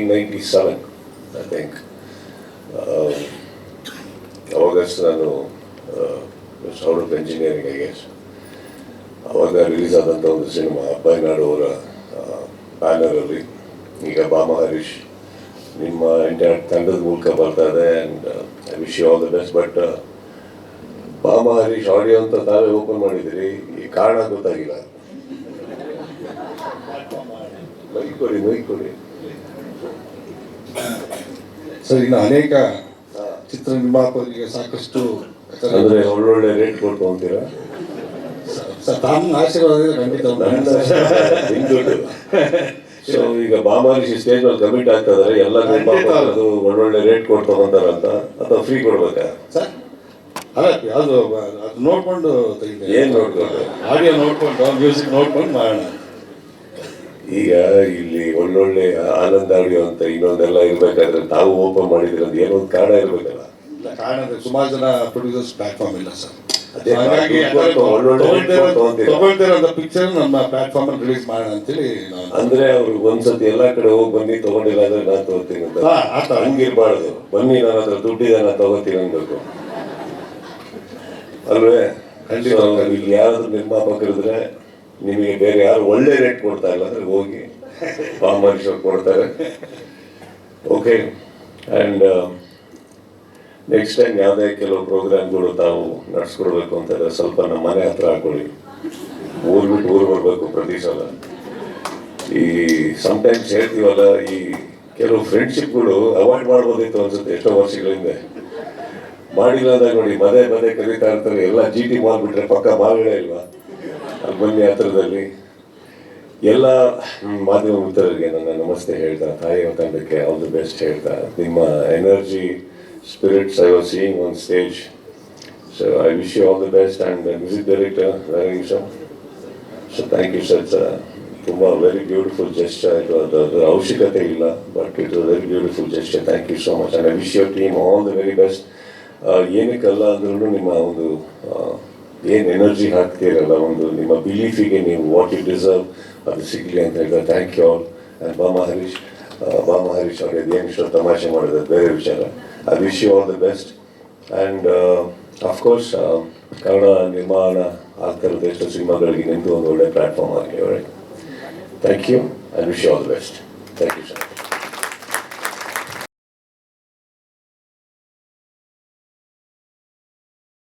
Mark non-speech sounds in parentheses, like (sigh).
Nineteen ninety seven I think ಅವಾಗಷ್ಟು ನಾನು out of engineering I guess ಅವಾಗ release ಆದಂಥ ಒಂದು ಸಿನಿಮಾ ಅಬ್ಬಾಯಿನಾಡು ಅವರ ಬ್ಯಾನರಲ್ಲಿ ಈಗ ಬಾಮ ಹರೀಶ್ ನಿಮ್ಮ ಇಂಟರ್ನೆಟ್ ತಂಡದ ಮೂಲಕ ಬರ್ತಾ ಇದೆ and I wish you all the best but Bama Harish audio ಅಂತ ತಾವೇ ಓಪನ್ ಮಾಡಿದಿರಿ ಈ ಕಾರಣ ಗೊತ್ತಾಗಿಲ್ಲ. (laughs) ಮೈ ಕೊಡಿ ಕೊಡಿ ಸರ್. ಇನ್ನು ಅನೇಕ ಚಿತ್ರ ನಿರ್ಮಾಪಕರಿಗೆ ಸಾಕಷ್ಟು ಅಂದರೆ ಒಳ್ಳೊಳ್ಳೆ ರೇಟ್ ಕೊಟ್ಟು ಅಂತೀರಾ ಸರ್ ತಮ್ಮ ಆಶೀರ್ವಾದ ಖಂಡಿತ ಸೊ ಈಗ ಬಾಮಾರಿಸಿ ಸ್ಟೇಜ್ ಅಲ್ಲಿ ಕಮಿಟ್ ಆಗ್ತಾ ಇದಾರೆ ಎಲ್ಲ ನಿರ್ಮಾಪಕರು ಒಳ್ಳೊಳ್ಳೆ ರೇಟ್ ಕೊಟ್ಟು ತಗೊಂತಾರಂತ ಅಥವಾ ಫ್ರೀ ಕೊಡ್ಬೇಕಾ? ಸರ್ ಅಲ್ಲ ಅದು ಅದು ನೋಡ್ಕೊಂಡು ಏನ್ ನೋಡ್ಕೊಂಡು? ಆಡಿಯೋ ನೋಡ್ಕೊಂಡು ಮ್ಯೂಸಿಕ್ ನೋಡ್ಕೊಂಡು ಮಾಡೋಣ. ಈಗ ಇಲ್ಲಿ ಒಳ್ಳೊಳ್ಳೆ ಆನಂದ ಆಡಿಯೋ ಅಂತ ಇನ್ನೊಂದೆಲ್ಲ ಇರ್ಬೇಕಾದ್ರೆ ತಾವು ಓಪನ್ ಮಾಡಿದ್ರೆ ಅದು ಏನೋ ಒಂದು ಕಾರಣ ಇರ್ಬೇಕಲ್ಲ ಕಾರಣ ಸುಮಾರು ಜನ ಪ್ರೊಡ್ಯೂಸರ್ಸ್ ಪ್ಲಾಟ್ಫಾರ್ಮ್ ಇಲ್ಲ ಸರ್ ಅದೇ ಹಾಗಾಗಿ ದುಡ್ಡು ಕೊಟ್ಟು ಒಳ್ಳೊಳ್ಳೆ ರೇಟ್ ಕೊಟ್ಟು ತಗೊಂತೀರ. ತಗೊಳ್ತಿರೋ ಪಿಕ್ಚರ್ ನಮ್ಮ ಪ್ಲಾಟ್ಫಾರ್ಮ್ ಅಲ್ಲಿ ರಿಲೀಸ್ ಮಾಡೋಣ ಅಂತೇಳಿ ಅಂದ್ರೆ ಅವ್ರು ಒಂದ್ಸತಿ ಎಲ್ಲಾ ಕಡೆ ಹೋಗಿ ಬನ್ನಿ ತಗೊಂಡಿಲ್ಲ ಅಂದ್ರೆ ನಾನು ತಗೋತೀನಿ ಅಂತ. ಹಂಗಿರ್ಬಾರ್ದು ಬನ್ನಿ ನನ್ನ ಹತ್ರ ದುಡ್ಡಿದೆ ನಾನು ತಗೋತೀನಿ ಅನ್ಬೇಕು ಅಲ್ವೇ ಖಂಡಿತ. ಇಲ್ಲಿ ಯಾರಾದ್ರೂ ನಿರ್ಮಾಪಕರಿದ್ರೆ ನಿಮಗೆ ಬೇರೆ ಯಾರು ಒಳ್ಳೆ ರೇಟ್ ಕೊಡ್ತಾ ಇಲ್ಲ ಅಂದ್ರೆ ಹೋಗಿ ಬಾಂಬರೀಶ್ವರ್ ಕೊಡ್ತಾರೆ. ಓಕೆ ಅಂಡ್ ನೆಕ್ಸ್ಟ್ ಟೈಮ್ ಯಾವುದೇ ಕೆಲವು ಪ್ರೋಗ್ರಾಮ್ಗಳು ತಾವು ನಡ್ಸ್ಕೊಡ್ಬೇಕು ಅಂತಾರೆ ಸ್ವಲ್ಪ ನಮ್ಮ ಮನೆ ಹತ್ರ ಹಾಕೊಳ್ಳಿ. ಊರ್ ಬಿಟ್ಟು ಊರು ಬರಬೇಕು ಪ್ರತಿ ಸಲ. ಈ ಸಮ್ಟೈಮ್ಸ್ ಹೇಳ್ತೀವಲ್ಲ, ಈ ಕೆಲವು ಫ್ರೆಂಡ್ಶಿಪ್ಗಳು ಅವಾಯ್ಡ್ ಮಾಡ್ಬೋದಿತ್ತು ಅನ್ಸುತ್ತೆ ಎಷ್ಟೋ ವರ್ಷಗಳಿಂದ ಮಾಡಿಲ್ಲ ಅಂದಾಗ ನೋಡಿ ಮದೇ ಮದೇ ಕರೀತಾ ಇರ್ತಾರೆ, ಎಲ್ಲ ಜಿ ಟಿ ಮಾಡಿಬಿಟ್ರೆ ಪಕ್ಕ ಮಾಲ್ಗಳೇ ಇಲ್ವಾ? ಬನ್ನಿ ಹತ್ರದಲ್ಲಿ ಎಲ್ಲ ಮಾಧ್ಯಮ ಮಿತ್ರರಿಗೆ ನನ್ನ ನಮಸ್ತೆ ಹೇಳ್ತಾ, ತಾಯಿ ತಂಡಕ್ಕೆ ಆಲ್ ದಿ ಬೆಸ್ಟ್ ಹೇಳ್ತಾ, ನಿಮ್ಮ energy spirits I was seeing on stage so I wish you all the best and music director very so thank you sir ತುಂಬ ವೆರಿ ಬ್ಯೂಟಿಫುಲ್ ಜೆಸ್ಟರ್ ಇದು ಅದು ಅದರ ಅವಶ್ಯಕತೆ ಇಲ್ಲ but it very beautiful gesture thank you so much and I wish your team all the very best ಏನಕ್ಕಲ್ಲ ಅಂದ್ರೂ ನಿಮ್ಮ ಒಂದು ಏನು ಎನರ್ಜಿ ಹಾಕ್ತೀರಲ್ಲ ಒಂದು ನಿಮ್ಮ ಬಿಲೀಫಿಗೆ ನೀವು ವಾಟ್ ಯು ಡಿಸರ್ವ್ ಅದು ಸಿಗಲಿ ಅಂತ ಹೇಳಿದ್ರೆ thank you all and Maharish ಬಾ ಆ, ಬಾಮ ಹರೀಶ್ ಅವ್ರಿಗೆ ಏನು ಇಷ್ಟ ತಮಾಷೆ ಮಾಡಿದ್ರೆ ಬೇರೆ ವಿಚಾರ. I wish you all the best and of course Kannada ನಿರ್ಮಾಣ ಆಗ್ತಿರೋದು ಎಷ್ಟು ಸಿನಿಮಾಗಳಿಗೆ ನಿಂತು ಒಂದು ಒಳ್ಳೆ ಪ್ಲಾಟ್ಫಾರ್ಮ್ ಆಗಲಿ ಒಳ್ಳೆ thank you I wish you all the best thank you sir